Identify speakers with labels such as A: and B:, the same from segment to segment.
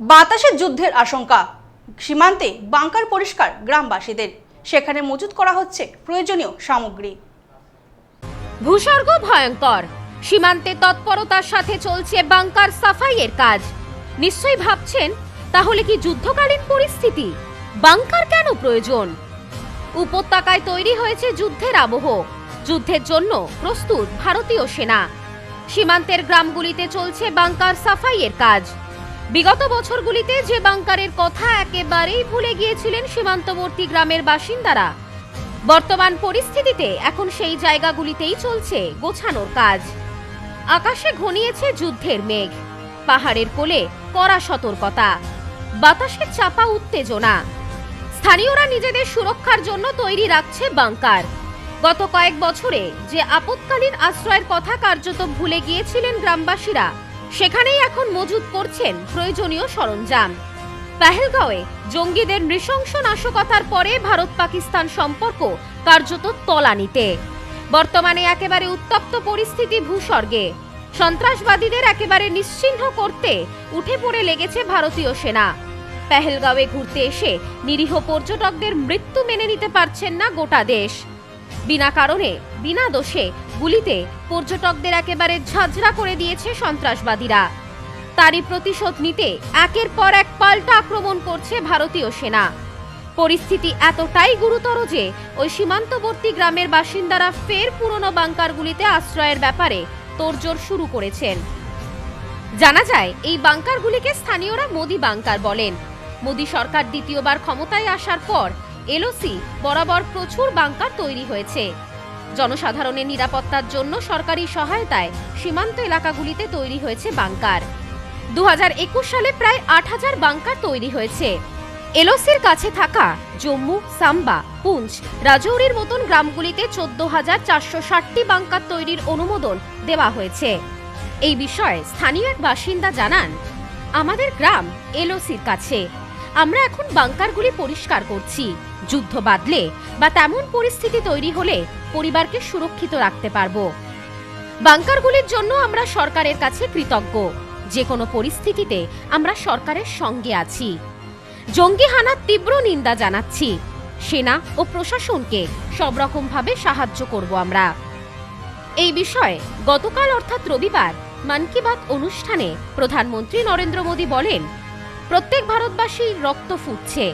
A: বাতাসে যুদ্ধের আশঙ্কা। সীমান্তে বাংকার পরিষ্কার গ্রামবাসীদের। সেখানে মজুত করা হচ্ছে প্রয়োজনীয় সামগ্রী।
B: ভূস্বর্গ ভয়ঙ্কর। সীমান্তে তৎপরতার সাথে চলছে বাংকার সাফাইয়ের কাজ। নিশ্চয়ই ভাবছেন, তাহলে কি যুদ্ধকালীন পরিস্থিতি? বাংকার কেন প্রয়োজন? উপত্যকায় তৈরি হয়েছে যুদ্ধের আবহ। যুদ্ধের জন্য প্রস্তুত ভারতীয় সেনা। সীমান্তের গ্রামগুলিতে চলছে বাংকার সাফাইয়ের কাজ। বিগত বছরগুলিতে যে বাংকারের কথা একেবারেই ভুলে গিয়েছিলেন সীমান্তবর্তী গ্রামের বাসিন্দারা। বর্তমান পরিস্থিতিতে এখন সেই জায়গাগুলিতেই চলছে গোছানোর কাজ। আকাশে ঘনিয়েছে যুদ্ধের মেঘ, পাহাড়ের কোলে কড়া সতর্কতা বাতাসে চাপা উত্তেজনা। স্থানীয়রা নিজেদের সুরক্ষার জন্য তৈরি রাখছে বাংকার। গত কয়েক বছরে যে আপৎকালীন আশ্রয়ের কথা কার্যত ভুলে গিয়েছিলেন গ্রামবাসীরা সেখানেই এখন মজুত করছেন প্রয়োজনীয় সরঞ্জাম। পেহেলগাঁওয়ে জঙ্গিদের নৃশংস নাশকতার পরে ভারত পাকিস্তান সম্পর্ক কার্যত তলানিতে। বর্তমানে একেবারে উত্তপ্ত পরিস্থিতি ভূস্বর্গে। সন্ত্রাসবাদীদের একেবারে নিশ্চিহ্ন করতে উঠে পড়ে লেগেছে ভারতীয় সেনা। পেহেলগাঁওয়ে ঘুরতে এসে নিরীহ পর্যটকদের মৃত্যু মেনে নিতে পারছেন না গোটা দেশ। বিনা কারণে, বিনা দোষে গুলিতে পর্যটকদের একেবারে ঝাঁঝরা করে দিয়েছে সন্ত্রাসবাদীরা। তারই প্রতিশোধ নিতে একের পর এক পাল্টা আক্রমণ করছে ভারতীয় সেনা। পরিস্থিতি এতটাই গুরুতর যে, ওই সীমান্তবর্তী গ্রামের বাসিন্দারা ফের পুরনো বাংকারগুলিতে আশ্রয়ের ব্যাপারে তোড়জোড় শুরু করেছেন। জানা যায়, এই বাংকারগুলিকে স্থানীয়রা মোদি বাংকার বলেন। মোদি সরকার দ্বিতীয়বার ক্ষমতায় আসার পর এলওসি বরাবর প্রচুর বাংকার তৈরি হয়েছে। জনসাধারণের নিরাপত্তার জন্য সরকারি সহায়তায় সীমান্ত এলাকাগুলিতে তৈরি হয়েছে বাংকার। দু হাজার একুশ সালে প্রায় আট হাজার বাংকার তৈরি হয়েছে। এলওসির কাছে থাকা জম্মু, সাম্বা, পুঞ্চ, রাজৌরির মতন গ্রামগুলিতে চোদ্দ হাজার চারশো ষাটটি বাংকার তৈরির অনুমোদন দেওয়া হয়েছে। এই বিষয়ে স্থানীয় এক বাসিন্দা জানান, আমাদের গ্রাম এলওসির কাছে। আমরা এখন বাংকারগুলি পরিষ্কার করছি। যুদ্ধ বাদলে বা তেমন পরিস্থিতি তৈরি হলে পরিবারকে সুরক্ষিত রাখতে পারব। বাংকারগুলির জন্য আমরা সরকারের কাছে কৃতজ্ঞ। যে কোনো পরিস্থিতিতে আমরা সরকারের সঙ্গে আছি। জঙ্গি হানার তীব্র নিন্দা জানাচ্ছি। সেনা ও প্রশাসনকে সব রকমভাবে সাহায্য করব আমরা। এই বিষয়ে গতকাল অর্থাৎ রবিবার মন কি বাত অনুষ্ঠানে প্রধানমন্ত্রী নরেন্দ্র মোদী বলেন প্রত্যেক ভারতবাসী রক্ত ফুটছে।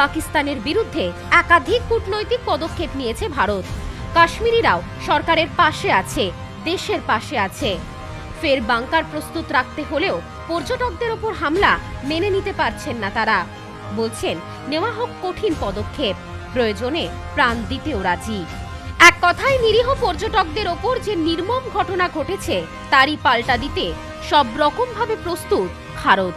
B: পাকিস্তানের বিরুদ্ধে একাধিক কূটনৈতিক পদক্ষেপ নিয়েছে ভারত। কাশ্মীরিরাও সরকারের পাশে আছে, দেশের পাশে আছে। ফের বাংকার প্রস্তুত রাখতে হলেও পর্যটকদের ওপর হামলা মেনে নিতে পারছেন না তারা। বলছেন, নেওয়া হোক কঠিন পদক্ষেপ, প্রয়োজনে প্রাণ দিতেও রাজি। এক কথায় নিরীহ পর্যটকদের ওপর যে নির্মম ঘটনা ঘটেছে, তারই পাল্টা দিতে সব রকমভাবে প্রস্তুত Bharat.